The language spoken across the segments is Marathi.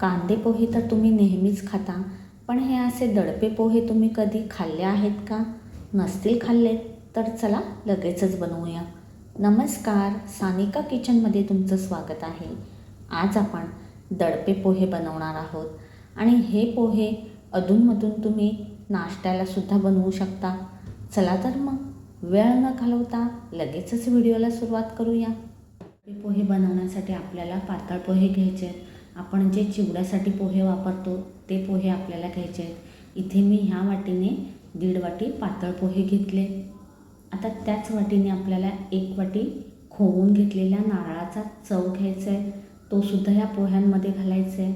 कांदे पोहे तर तुम्ही नेहमीच खाता पण हे असे दडपे पोहे तुम्ही कधी खाल्ले आहेत का? नसतील खाल्ले तर चला लगेचच बनवूया. नमस्कार सानिका किचनमध्ये तुमचं स्वागत आहे. आज आपण दडपे पोहे बनवणार आहोत. आणि हे पोहे अधूनमधून तुम्ही नाश्त्यालासुद्धा बनवू शकता. चला तर मग वेळ न घालवता लगेचच व्हिडिओला सुरुवात करूया. पोहे बनवण्यासाठी आपल्याला पातळ पोहे घ्यायचे आहेत. आपण जे चिवड्यासाठी पोहे वापरतो ते पोहे आपल्याला घ्यायचे आहेत. इथे मी ह्या वाटीने दीड वाटी पातळ पोहे घेतले. आता त्याच वाटीने आपल्याला एक वाटी खोवून घेतलेल्या नारळाचा चव घ्यायचा आहे. तोसुद्धा ह्या पोह्यांमध्ये घालायचा आहे.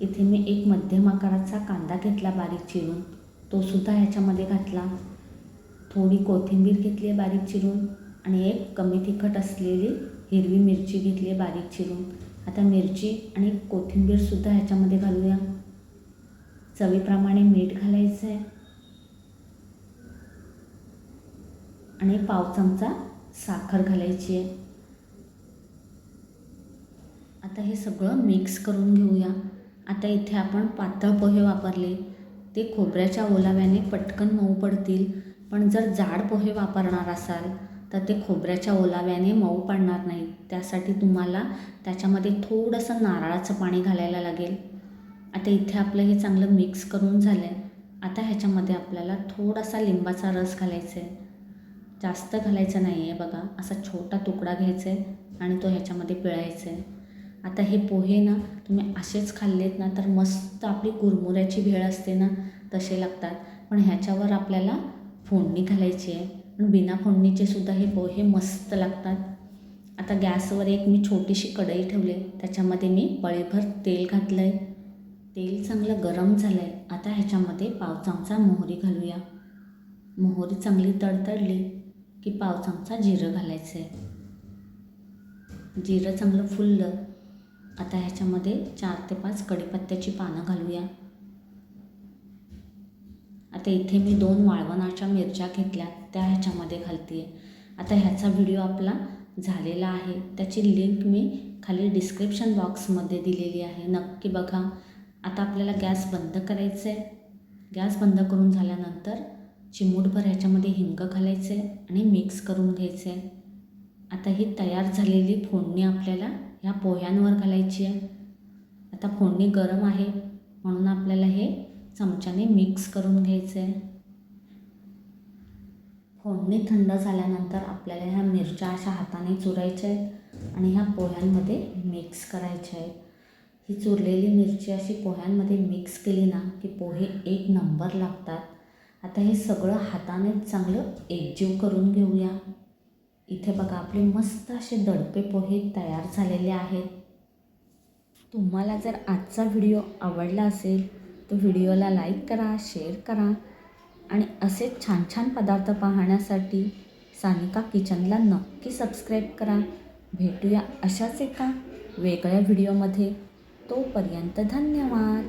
इथे मी एक मध्यम आकाराचा कांदा घेतला बारीक चिरून. तोसुद्धा ह्याच्यामध्ये घातला. थोडी कोथिंबीर घेतली आहे बारीक चिरून आणि एक कमी तिखट असलेली हिरवी मिरची घेतली आहे बारीक चिरून. आता मिरची आणि कोथिंबीरसुद्धा ह्याच्यामध्ये घालूया. चवीप्रमाणे मीठ घालायचं आहे आणि पाव चमचा साखर घालायची आहे. आता हे सगळं मिक्स करून घेऊया. आता इथे आपण पातळ पोहे वापरले. ते खोबऱ्याच्या ओलाव्याने पटकन मऊ पडतील. पण जर जाड पोहे वापरणार असाल तर ते खोबऱ्याच्या ओलाव्याने मऊ पडणार नाही. त्यासाठी तुम्हाला त्याच्यामध्ये थोडंसं नारळाचं पाणी घालायला लागेल. आता इथे आपलं हे चांगलं मिक्स करून झालं आहे आता ह्याच्यामध्ये आपल्याला थोडासा लिंबाचा रस घालायचा आहे जास्त घालायचं नाही आहे बघा. असा छोटा तुकडा घ्यायचा आहे आणि तो ह्याच्यामध्ये पिळायचा आहे आता हे पोहे ना तुम्ही असेच खाल्लेत ना तर मस्त आपली कुरमुऱ्याची भेळ असते ना तसे लागतात. पण ह्याच्यावर आपल्याला फोडणी घालायची आहे. बिना फोडणीचे सुद्धा हे पोहे मस्त लागतात. आता गॅसवर एक मी छोटीशी कढई ठेवली आहे. त्याच्यामध्ये मी पळेभर तेल घातलं आहे तेल चांगलं गरम झालं आहे आता ह्याच्यामध्ये पाव चमचा मोहरी घालूया. मोहरी चांगली तडतडली की पाव चमचा जिरं घालायचं आहे जिरं चांगलं फुललं. आता ह्याच्यामध्ये चार ते पाच कढीपत्त्याची पानं घालूया. आता इथे मी दोन वाळवणाच्या मिरच्या घेतल्या त्या ह्याच्यामध्ये घालते आता ह्याचा व्हिडिओ आपला झालेला आहे. त्याची लिंक मी खाली डिस्क्रिप्शन बॉक्समध्ये दिलेली आहे. नक्की बघा. आता आपल्याला गॅस बंद करायचं आहे गॅस बंद करून झाल्यानंतर चिमूटभर ह्याच्यामध्ये हिंग घालायचं आहे आणि मिक्स करून घ्यायचं आहे आता ही तयार झालेली फोडणी आपल्याला ह्या पोह्यांवर घालायची आहे आता फोडणी गरम आहे म्हणून आपल्याला हे चमच्याने मिक्स करून घ्यायचं. आहे फोडणी थंड झाल्यानंतर आपल्याला ह्या मिरच्या अशा हाताने चुरायच्या आहेत आणि ह्या पोह्यांमध्ये मिक्स करायच्या आहेत. ही चुरलेली मिरची अशी पोह्यांमध्ये मिक्स केली ना की पोहे एक नंबर लागतात. आता हे सगळं हाताने चांगलं एकजीव करून घेऊया. इथे बघा आपले मस्त असे दडपे पोहे तयार झालेले आहेत. तुम्हाला जर आजचा व्हिडिओ आवडला असेल तो व्हिडिओला लाईक करा शेअर करा आणि असेच छान छान पदार्थ पाहण्यासाठी सानिका किचनला नक्की सबस्क्राईब करा. भेटूया अशाच एका वेगळ्या व्हिडिओमध्ये. तोपर्यंत धन्यवाद.